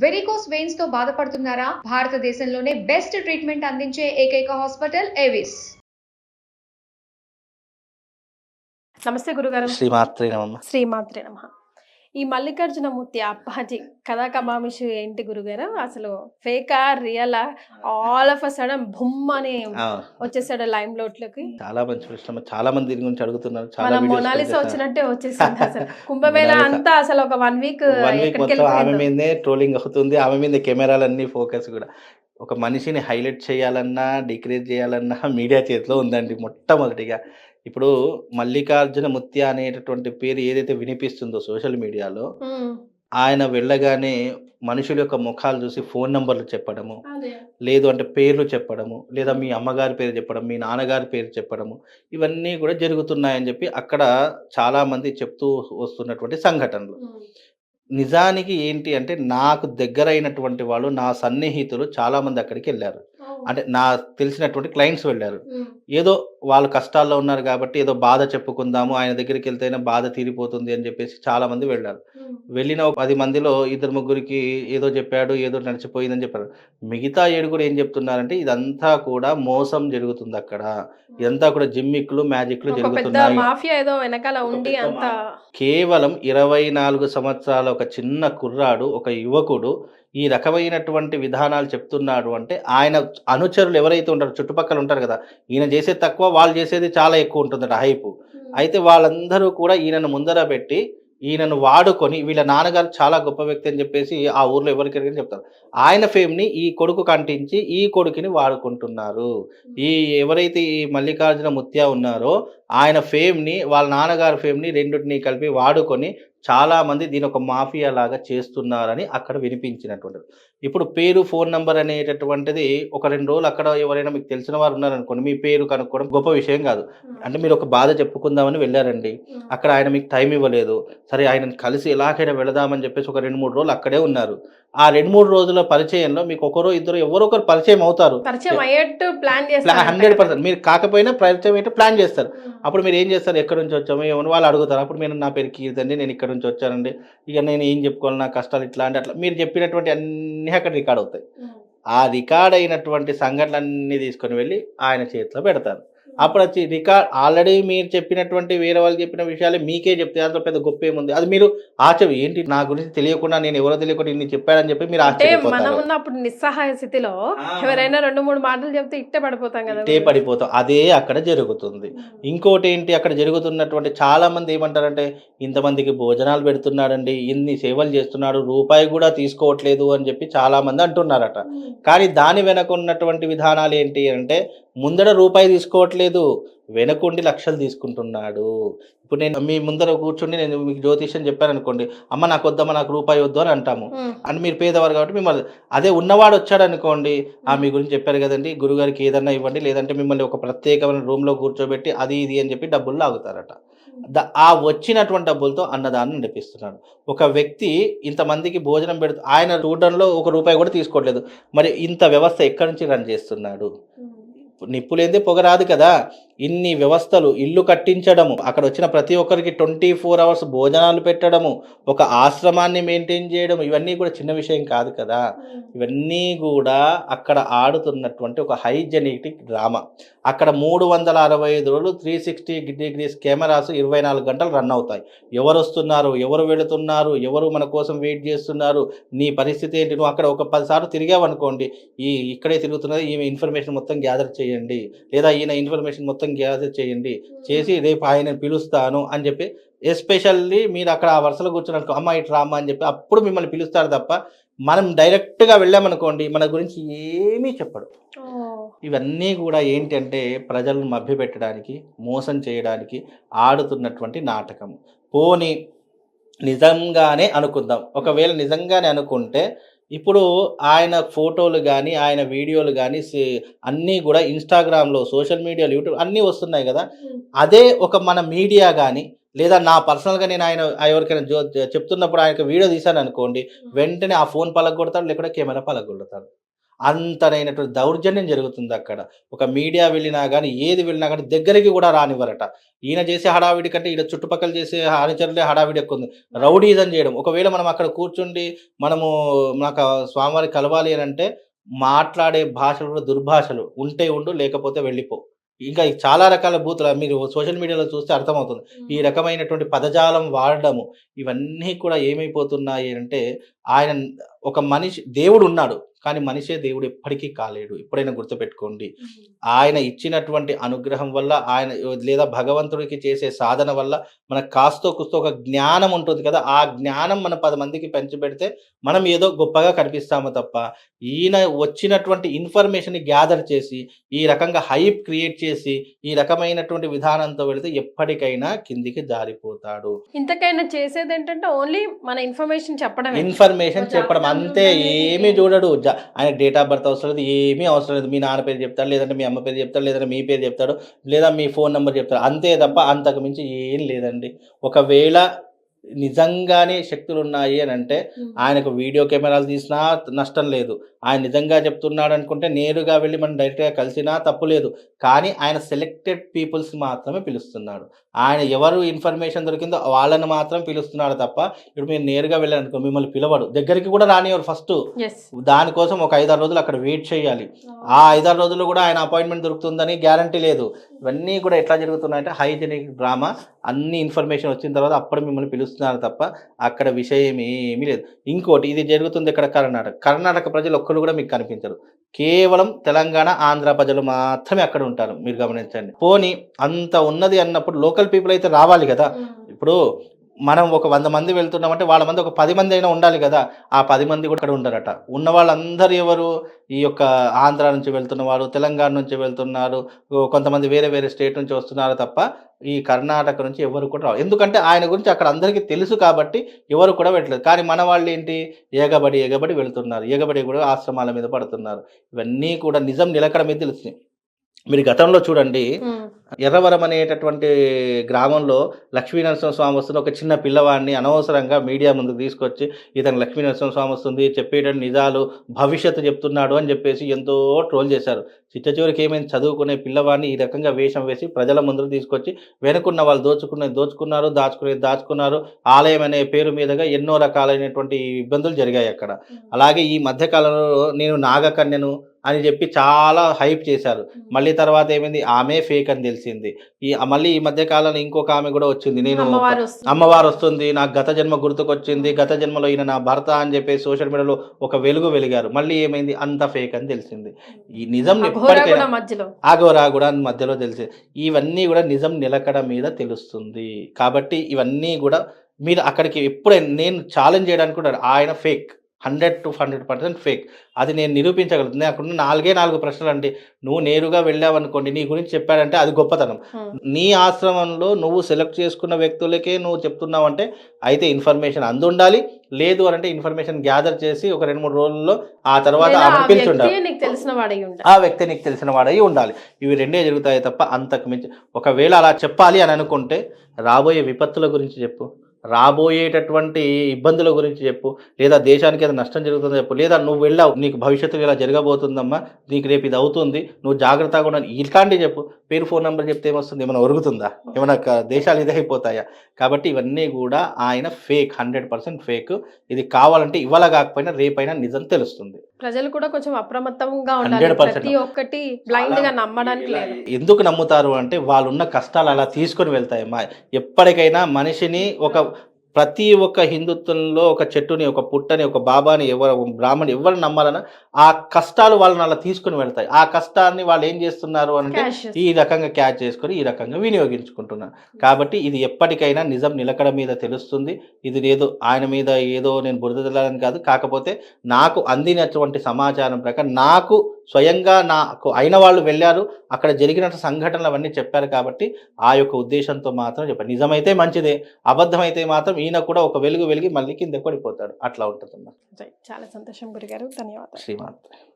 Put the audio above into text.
Varicose వెయిన్స్తో బాధపడుతున్నారా? భారతదేశంలోనే best treatment అందించే ఏకైక హాస్పిటల్ ఏవిస్ నమస్తే గురుగారు. శ్రీమాత్రే నమమ్మ శ్రీమాత్రే నమ. ఈ మల్లికార్జునమూర్తి అప్పాజీ కథా కమామిషి ఏంటి గురుగారు? అసలు ఫేకా రియలా all of a sudden boom అని వచ్చేసాడు లైమ్ లోట్లోకి. చాలా మంచి ప్రశ్న. చాలా మంది దీని గురించి అడుగుతున్నారు. చాలా మొనాలిసా. వచ్చినట్టే వచ్చేసింది అసలు. కుంభమేళ. అంతా అసలు ఒక వన్ వీక్ వన్ వీక్ ఎక్కడికి మొత్తం ఆమె. మీదే ట్రోలింగ్ అవుతుంది. ఆమె మీద కెమెరాలన్నీ ఫోకస్ కూడా. ఒక మనిషిని హైలైట్ చేయాలన్నా డిక్రేజ్ చేయాలన్నా మీడియా చేతిలో ఉందండి మొట్టమొదటిగా. ఇప్పుడు మల్లికార్జున ముత్య అనేటటువంటి పేరు ఏదైతే వినిపిస్తుందో సోషల్ మీడియాలో ఆయన వెళ్ళగానే మనుషుల యొక్క ముఖాలు చూసి ఫోన్ నంబర్లు చెప్పడము. లేదు అంటే పేర్లు చెప్పడము లేదా మీ అమ్మగారి పేరు చెప్పడం మీ నాన్నగారి పేరు చెప్పడము ఇవన్నీ కూడా జరుగుతున్నాయని చెప్పి అక్కడ చాలా మంది చెప్తూ వస్తున్నటువంటి సంఘటనలు. నిజానికి ఏంటి అంటే నాకు దగ్గరైనటువంటి వాళ్ళు నా సన్నిహితులు చాలామంది అక్కడికి వెళ్ళారు. అంటే నా తెలిసినటువంటి క్లయింట్స్ వెళ్ళారు. ఏదో వాళ్ళు కష్టాల్లో ఉన్నారు కాబట్టి ఏదో బాధ చెప్పుకుందాము ఆయన దగ్గరికి వెళ్తేనే బాధ తీరిపోతుంది అని చెప్పేసి చాలా మంది వెళ్ళారు వెళ్ళిన ఒక పది మందిలో ఇద్దరు ముగ్గురికి ఏదో చెప్పాడు ఏదో నడిచిపోయిందని చెప్పారు. మిగతా ఏడుగురు ఏం చెప్తున్నారంటే ఇదంతా కూడా మోసం జరుగుతుంది అక్కడ. ఇదంతా కూడా జిమ్మిక్లు మ్యాజిక్లు జరుగుతున్నాయి. కేవలం ఇరవై నాలుగు సంవత్సరాల ఒక చిన్న కుర్రాడు ఒక యువకుడు ఈ రకమైనటువంటి విధానాలు చెప్తున్నాడు అంటే ఆయన అనుచరులు ఎవరైతే ఉంటారో చుట్టుపక్కల ఉంటారు కదా ఈయన చేసేది తక్కువ వాళ్ళు చేసేది చాలా ఎక్కువ ఉంటుందట హైపు. అయితే వాళ్ళందరూ కూడా ఈయనను ముందర పెట్టి ఈయనను వాడుకొని వీళ్ళ నాన్నగారు చాలా గొప్ప వ్యక్తి అని చెప్పేసి ఆ ఊర్లో ఎవరికి చెప్తారు. ఆయన ఫేమ్ని ఈ కొడుకు కంటించి ఈ కొడుకుని వాడుకుంటున్నారు. ఈ ఎవరైతే ఈ మల్లికార్జున ముత్య ఉన్నారో ఆయన ఫేమ్ని వాళ్ళ నాన్నగారి ఫేమ్ని రెండింటిని కలిపి వాడుకొని చాలా మంది దీని ఒక మాఫియా లాగా చేస్తున్నారని అక్కడ వినిపించినటువంటిది. ఇప్పుడు పేరు ఫోన్ నంబర్ అనేటటువంటిది ఒక రెండు రోజులు అక్కడ ఎవరైనా మీకు తెలిసిన వారు ఉన్నారనుకోండి మీ పేరు కనుక్కోవడం గొప్ప విషయం కాదు. అంటే మీరు ఒక బాధ చెప్పుకుందామని వెళ్ళారండి. అక్కడ ఆయన మీకు టైం ఇవ్వలేదు. సరే ఆయనను కలిసి ఎలాగైనా వెళదామని చెప్పేసి ఒక రెండు మూడు రోజులు అక్కడే ఉన్నారు. ఆ రెండు మూడు రోజుల పరిచయంలో మీకు ఒకరో ఇద్దరు ఎవరో ఒకరు పరిచయం అవుతారు. పరిచయం అయ్యేట్టు ప్లాన్ హండ్రెడ్ పర్సెంట్. మీరు కాకపోయినా పరిచయం అయితే ప్లాన్ చేస్తారు. అప్పుడు మీరు ఏం చేస్తారు? ఎక్కడి నుంచి వచ్చామో ఏమని వాళ్ళు అడుగుతారు. అప్పుడు మీరు నా పేరు కీర్తండి నేను ఇక్కడ నుంచి వచ్చానండి. ఇక నేను ఏం చెప్పుకోవాలి? నా కష్టాలు ఇట్లా అంటే అట్లా. మీరు చెప్పినటువంటి అన్నీ అక్కడ రికార్డ్ అవుతాయి. ఆ రికార్డ్ అయినటువంటి సంఘటనలన్నీ తీసుకొని వెళ్ళి ఆయన చేతిలో పెడతారు. అప్పుడు వచ్చి రికార్డ్ ఆల్రెడీ మీరు చెప్పినటువంటి వేరే వాళ్ళు చెప్పిన విషయాలే మీకే చెప్తే దాంట్లో పెద్ద గొప్ప ఏముంది? అది మీరు ఆచవి ఏంటి నా గురించి తెలియకుండా నేను ఎవరో తెలియకుండా ఇన్ని చెప్పాడని చెప్పి మీరు అంటే మనం ఉన్నప్పుడు నిస్సహాయ స్థితిలో. ఎవరైనా రెండు మూడు మాటలు చెప్తే ఇట్టే పడిపోతాం కదా ఇట్టే పడిపోతాం. అదే అక్కడ జరుగుతుంది. ఇంకోటి ఏంటి? అక్కడ జరుగుతున్నటువంటి చాలా మంది ఏమంటారంటే ఇంతమందికి భోజనాలు పెడుతున్నాడండి ఇన్ని సేవలు చేస్తున్నాడు రూపాయి కూడా తీసుకోవట్లేదు అని చెప్పి చాలా మంది అంటున్నారట కానీ దాని వెనక ఉన్నటువంటి విధానాలు ఏంటి అంటే ముందర రూపాయి తీసుకోవట్లేదు వెనకుండి లక్షలు తీసుకుంటున్నాడు. ఇప్పుడు నేను మీ ముందర కూర్చుని నేను మీకు జ్యోతిష్యం చెప్పాను అనుకోండి అమ్మ నాకు వద్దమ్మ నాకు రూపాయి వద్దు అని అంటాము. అని మీరు పేదవారు కాబట్టి మిమ్మల్ని అదే ఉన్నవాడు వచ్చాడు అనుకోండి ఆ మీ గురించి చెప్పారు కదండి గురుగారికి ఏదన్నా ఇవ్వండి లేదంటే మిమ్మల్ని ఒక ప్రత్యేకమైన రూమ్లో కూర్చోబెట్టి అది ఇది అని చెప్పి డబ్బులు లాగుతారట. ఆ వచ్చినటువంటి డబ్బులతో అన్నదాన్ని నడిపిస్తున్నాడు. ఒక వ్యక్తి ఇంతమందికి భోజనం పెడుతూ ఆయన చూడడంలో ఒక రూపాయి కూడా తీసుకోవట్లేదు. మరి ఇంత వ్యవస్థ ఎక్కడి నుంచి రన్ చేస్తున్నాడు? నిప్పు నిప్పులేందే పొగ రాదు కదా. ఇన్ని వ్యవస్థలు ఇల్లు కట్టించడము అక్కడ వచ్చిన ప్రతి ఒక్కరికి ట్వంటీ ఫోర్ అవర్స్ భోజనాలు పెట్టడము ఒక ఆశ్రమాన్ని మెయింటైన్ చేయడం ఇవన్నీ కూడా చిన్న విషయం కాదు కదా. ఇవన్నీ కూడా అక్కడ ఆడుతున్నటువంటి ఒక హైజెనిటిక్ డ్రామా. అక్కడ మూడు వందల అరవై ఐదు రోజులు త్రీ సిక్స్టీ డిగ్రీస్ కెమెరాస్ ఇరవై నాలుగు గంటలు రన్ అవుతాయి. ఎవరు వస్తున్నారు ఎవరు వెళుతున్నారు ఎవరు మన కోసం వెయిట్ చేస్తున్నారు నీ పరిస్థితి ఏంటి? నువ్వు అక్కడ ఒక పదిసార్లు తిరిగావనుకోండి ఈ ఇక్కడే తిరుగుతున్నది ఈమె ఇన్ఫర్మేషన్ మొత్తం గ్యాదర్ చేయండి. లేదా ఈయన ఇన్ఫర్మేషన్ మొత్తం గ్యాదర్ చేయండి. చేసి రేపు ఆయన పిలుస్తాను అని చెప్పి ఎస్పెషల్లీ మీరు అక్కడ ఆ వరుసలో కూర్చున్నట్టు అమ్మ ఇటు రామ్మా అని చెప్పి అప్పుడు మిమ్మల్ని పిలుస్తారు తప్ప మనం డైరెక్ట్గా వెళ్ళామనుకోండి మన గురించి ఏమీ చెప్పడు ఇవన్నీ కూడా ఏంటంటే ప్రజలను మభ్యపెట్టడానికి మోసం చేయడానికి ఆడుతున్నటువంటి నాటకం. పోని నిజంగానే అనుకుందాం. ఒకవేళ నిజంగానే అనుకుంటే ఇప్పుడు ఆయన ఫోటోలు కానీ ఆయన వీడియోలు కానీ అన్నీ కూడా ఇన్స్టాగ్రామ్లో సోషల్ మీడియాలో యూట్యూబ్ అన్నీ వస్తున్నాయి కదా. అదే ఒక మన మీడియా కానీ లేదా నా పర్సనల్గా నేను ఆయన ఎవరికైనా జో చెప్తున్నప్పుడు ఆయనకు వీడియో తీశాను అనుకోండి వెంటనే ఆ ఫోన్ పలగొడతాడు లేకుంటే కెమెరా పలగొడతాడు. అంతనైనటువంటి దౌర్జన్యం జరుగుతుంది అక్కడ. ఒక మీడియా వెళ్ళినా కానీ ఏది వెళ్ళినా కానీ దగ్గరికి కూడా రానివ్వరట. ఈయన చేసే హడావిడి కంటే ఈయన చుట్టుపక్కల చేసే అనుచరులే హడావిడి ఎక్కువ ఉంది. రౌడీజం చేయడం. ఒకవేళ మనం అక్కడ కూర్చుండి మనము నాకు స్వామివారి కలవాలి అని అంటే మాట్లాడే భాషలు కూడా దుర్భాషలు. ఉంటే ఉండు లేకపోతే వెళ్ళిపో. ఇంకా చాలా రకాల బూతులు మీరు సోషల్ మీడియాలో చూస్తే అర్థమవుతుంది. ఈ రకమైనటువంటి పదజాలం వాడడము ఇవన్నీ కూడా ఏమైపోతున్నాయి అంటే ఆయన ఒక మనిషి దేవుడు ఉన్నాడు. కానీ మనిషే దేవుడు ఎప్పటికీ కాలేడు. ఎప్పుడైనా గుర్తుపెట్టుకోండి. ఆయన ఇచ్చినటువంటి అనుగ్రహం వల్ల ఆయన లేదా భగవంతుడికి చేసే సాధన వల్ల మనకు కాస్తో కుస్తో ఒక జ్ఞానం ఉంటుంది కదా. ఆ జ్ఞానం మన పది మందికి పెంచిపెడితే మనం ఏదో గొప్పగా కనిపిస్తాము తప్ప ఈయన వచ్చినటువంటి ఇన్ఫర్మేషన్ గ్యాదర్ చేసి ఈ రకంగా హైప్ క్రియేట్ చేసి ఈ రకమైనటువంటి విధానంతో వెళితే ఎప్పటికైనా కిందికి జారిపోతాడు. ఇంతకైనా చేసేది ఏంటంటే ఓన్లీ మన ఇన్ఫర్మేషన్ చెప్పడమే. ఇన్ఫర్మేషన్ చెప్పడం అంతే. ఏమీ చూడడు. ఆయన డేట్ ఆఫ్ బర్త్ అవసరం లేదు ఏమీ అవసరం లేదు. మీ నాన్న పేరు చెప్తాడు లేదంటే మీ అమ్మ పేరు చెప్తాడు లేదంటే మీ పేరు చెప్తాడు లేదా మీ ఫోన్ నెంబర్ చెప్తాడు. అంతే తప్ప అంతకు మించి ఏం లేదండి. ఒకవేళ నిజంగానే శక్తులు ఉన్నాయి అని అంటే ఆయనకు వీడియో కెమెరాలు తీసినా నష్టం లేదు. ఆయన నిజంగా చెప్తున్నాడు అనుకుంటే నేరుగా వెళ్ళి మనం డైరెక్ట్గా కలిసినా తప్పు లేదు. కానీ ఆయన సెలెక్టెడ్ పీపుల్స్ మాత్రమే పిలుస్తున్నాడు. ఆయన ఎవరు ఇన్ఫర్మేషన్ దొరికిందో వాళ్ళని మాత్రం పిలుస్తున్నాడు తప్ప ఇప్పుడు మీరు నేరుగా వెళ్ళారనుకో మిమ్మల్ని పిలవడు. దగ్గరికి కూడా రానివ్వరు ఫస్ట్ దానికోసం ఒక ఐదారు రోజులు అక్కడ వెయిట్ చేయాలి. ఆ ఐదారు రోజుల్లో కూడా ఆయన అపాయింట్మెంట్ దొరుకుతుందని గ్యారంటీ లేదు. ఇవన్నీ కూడా ఎట్లా జరుగుతున్నాయంటే హైజెనిక్ డ్రామా అన్ని ఇన్ఫర్మేషన్ వచ్చిన తర్వాత అప్పుడు మిమ్మల్ని పిలుస్తున్నారు తప్ప అక్కడ విషయం ఏమీ లేదు. ఇంకోటి ఇది జరుగుతుంది ఇక్కడ కర్ణాటక. కర్ణాటక ప్రజలు ఒక్కరు కూడా మీకు కనిపించరు. కేవలం తెలంగాణ ఆంధ్ర ప్రజలు మాత్రమే అక్కడ ఉంటారు. మీరు గమనించండి. పోనీ అంత ఉన్నది అన్నప్పుడు లోకల్ పీపుల్ అయితే రావాలి కదా. ఇప్పుడు మనం ఒక వంద మంది వెళ్తున్నామంటే వాళ్ళ మంది ఒక పది మంది అయినా ఉండాలి కదా. ఆ పది మంది కూడా ఇక్కడ ఉండరట. ఉన్న వాళ్ళందరూ ఎవరు? ఈ యొక్క ఆంధ్ర నుంచి వెళ్తున్నవారు తెలంగాణ నుంచి వెళ్తున్నారు కొంతమంది వేరే వేరే స్టేట్ నుంచి వస్తున్నారు తప్ప ఈ కర్ణాటక నుంచి ఎవరు కూడా రావు ఎందుకంటే ఆయన గురించి అక్కడ అందరికీ తెలుసు కాబట్టి ఎవరు కూడా వెళ్ళలేదు కానీ మన వాళ్ళు ఏంటి? ఏగబడి ఏగబడి వెళ్తున్నారు. ఏగబడి కూడా ఆశ్రమాల మీద పడుతున్నారు. ఇవన్నీ కూడా నిజం నిలకడ మీద తెలుస్తుంది మీరు గతంలో చూడండి. ఎర్రవరం అనేటటువంటి గ్రామంలో లక్ష్మీనరసింహ స్వామి వస్తున్న ఒక చిన్న పిల్లవాడిని అనవసరంగా మీడియా ముందుకు తీసుకొచ్చి ఇతను లక్ష్మీనరసింహ స్వామి వస్తుంది చెప్పేటటువంటి నిజాలు భవిష్యత్తు చెప్తున్నాడు అని చెప్పేసి ఎంతో ట్రోల్ చేశారు. చిట్ట చివరికి ఏమైంది? చదువుకునే పిల్లవాడిని ఈ రకంగా వేషం వేసి ప్రజల ముందుకు తీసుకొచ్చి వెనుకున్న వాళ్ళు దోచుకునే దోచుకున్నారు దాచుకునేది దాచుకున్నారు. ఆలయం అనే పేరు మీదుగా ఎన్నో రకాలైనటువంటి ఇబ్బందులు జరిగాయి అక్కడ. అలాగే ఈ మధ్యకాలంలో నేను నాగకన్యను అని చెప్పి చాలా హైప్ చేశారు. మళ్ళీ తర్వాత ఏమైంది? ఆమె ఫేక్ అని తెలిసింది. ఈ మళ్ళీ ఈ మధ్య కాలంలో ఇంకొక ఆమె కూడా వచ్చింది. నేను అమ్మవారు వస్తుంది. నాకు గత జన్మ గుర్తుకొచ్చింది. గత జన్మలో ఈయన నా భర్త అని చెప్పి సోషల్ మీడియాలో ఒక వెలుగు వెలిగారు. మళ్ళీ ఏమైంది? అంత ఫేక్ అని తెలిసింది. ఈ నిజం ఎప్పటికైనా ఆగోరా కూడా అని మధ్యలో తెలిసి ఇవన్నీ కూడా నిజం నిలకడ మీద తెలుస్తుంది. కాబట్టి ఇవన్నీ కూడా మీరు అక్కడికి ఎప్పుడైనా నేను ఛాలెంజ్ చేయడానికి కూడా ఆయన fake hundred to hundred percent fake. అది నేను నిరూపించగలుగుతుంది అక్కడ నాలుగే నాలుగు ప్రశ్నలు అంటే నువ్వు నేరుగా వెళ్ళావనుకోండి నీ గురించి చెప్పాడంటే అది గొప్పతనం. నీ ఆశ్రమంలో నువ్వు సెలెక్ట్ చేసుకున్న వ్యక్తులకే నువ్వు చెప్తున్నావు అంటే అయితే ఇన్ఫర్మేషన్ అందుండాలి. లేదు అని అంటే ఇన్ఫర్మేషన్ గ్యాదర్ చేసి ఒక రెండు మూడు రోజుల్లో ఆ తర్వాత ఆ వ్యక్తి నీకు తెలిసిన వాడై ఉండాలి. ఇవి రెండే జరుగుతాయి తప్ప అంతకు మించి. ఒకవేళ అలా చెప్పాలి అని అనుకుంటే రాబోయే విపత్తుల గురించి చెప్పు. రాబోయేటటువంటి ఇబ్బందుల గురించి చెప్పు. లేదా దేశానికి ఏదైనా నష్టం జరుగుతుందో చెప్పు. లేదా నువ్వు వెళ్ళావు నీకు భవిష్యత్తులో ఇలా జరగబోతుందమ్మా నీకు రేపు ఇది అవుతుంది నువ్వు జాగ్రత్తగా ఉండాలి ఇట్లాంటివి చెప్పు. పేరు ఫోన్ నెంబర్ చెప్తే ఏమొస్తుంది? ఏమైనా ఒరుగుతుందా? ఏమైనా దేశాలు ఇది అయిపోతాయా? కాబట్టి ఇవన్నీ కూడా ఆయన ఫేక్ హండ్రెడ్ పర్సెంట్ ఫేక్ ఇది కావాలంటే ఇవాళ కాకపోయినా రేపైనా నిజం తెలుస్తుంది. ప్రజలు కూడా కొంచెం అప్రమత్తంగా ఉండాలి. 100% ప్రతి ఒక్కటి బ్లైండ్గా నమ్మడానికి లేదు. ఎందుకు నమ్ముతారు అంటే వాళ్ళున్న కష్టాలు అలా తీసుకొని వెళ్తాయమ్మా ఎప్పటికైనా మనిషిని ఒక ప్రతి ఒక్క హిందుత్వంలో ఒక చెట్టుని ఒక పుట్టని ఒక బాబాని ఎవరు బ్రాహ్మణి ఎవరు నమ్మాలన్నా ఆ కష్టాలు వాళ్ళని అలా తీసుకొని వెళ్తాయి. ఆ కష్టాన్ని వాళ్ళు ఏం చేస్తున్నారు అంటే ఈ రకంగా క్యాచ్ చేసుకొని ఈ రకంగా వినియోగించుకుంటున్నారు. కాబట్టి ఇది ఎప్పటికైనా నిజం నిలకడ మీద తెలుస్తుంది. ఇది ఏదో ఆయన మీద ఏదో నేను బురద తెల్లాలని కాదు. కాకపోతే నాకు అందినటువంటి సమాచారం ప్రకారం నాకు స్వయంగా నాకు అయిన వాళ్ళు వెళ్ళారు. అక్కడ జరిగిన సంఘటనలు అవన్నీ చెప్పారు కాబట్టి ఆ యొక్క ఉద్దేశంతో మాత్రం చెప్పారు. నిజమైతే మంచిదే అబద్ధమైతే మాత్రం ఈయన కూడా ఒక వెలుగు వెలిగి మళ్ళీ కింద పడిపోతాడు అట్లా ఉంటుందమ్మా చాలా సంతోషం గురుగారు. ధన్యవాదాలు. శ్రీమాత్రే.